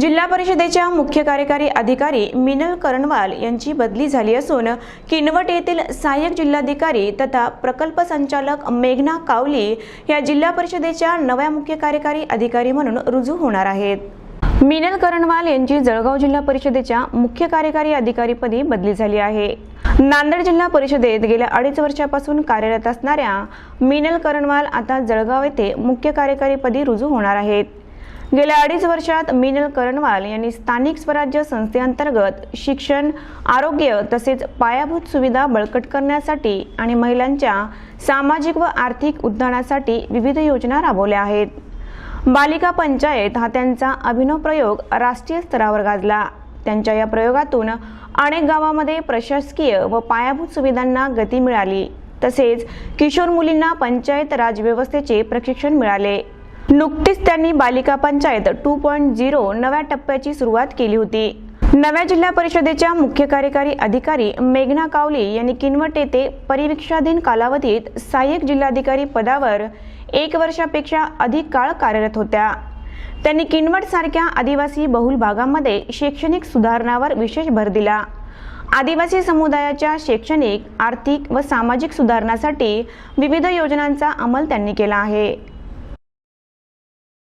जिल्हा परिषदेच्या मुख्य कार्यकारी अधिकारी मिनल करणवाल यांची बदली झाली असून किनवट येथील सहाय्यक जिल्हाधिकारी तथा प्रकल्प संचालक मेघना कावली या जिल्हा परिषदेच्या नव्या मुख्य कार्यकारी अधिकारी म्हणून रुजू होणार आहेत. मिनल करणवाल यांची जळगाव जिल्हा परिषदेच्या मुख्य कार्यकारी अधिकारीपदी बदली झाली आहे. नांदेड जिल्हा परिषदेत गेल्या अडीच वर्षापासून कार्यरत असणाऱ्या मिनल करणवाल आता जळगाव येथे मुख्य कार्यकारीपदी रुजू होणार आहेत. गेल्या अडीच वर्षात मिनल करणवाल यांनी स्थानिक स्वराज्य संस्थेअंतर्गत शिक्षण आरोग्य तसेच पायाभूत सुविधा बळकट करण्यासाठी आणि महिलांच्या सामाजिक व आर्थिक उद्धानासाठी विविध योजना राबवल्या आहेत. बालिका पंचायत हा त्यांचा अभिनव प्रयोग राष्ट्रीय स्तरावर गाजला. त्यांच्या या प्रयोगातून अनेक गावामध्ये प्रशासकीय व पायाभूत सुविधांना गती मिळाली. तसेच किशोर मुलींना पंचायत राज व्यवस्थेचे प्रशिक्षण मिळाले. नुकतीच त्यांनी बालिका पंचायत टू पॉईंट झिरो नव्या टप्प्याची सुरुवात केली होती. नव्या जिल्हा परिषदेच्या मुख्य कार्यकारी अधिकारी मेघना कावली यांनी किनवट येथे परिवीक्षाधीन कालावधीत सहाय्यक जिल्हाधिकारी पदावर एक वर्षापेक्षा अधिक काळ कार्यरत होत्या. त्यांनी किनवट सारख्या आदिवासी बहुल भागामध्ये शैक्षणिक सुधारणावर विशेष भर दिला. आदिवासी समुदायाच्या शैक्षणिक आर्थिक व सामाजिक सुधारणासाठी विविध योजनांचा अंमल त्यांनी केला आहे.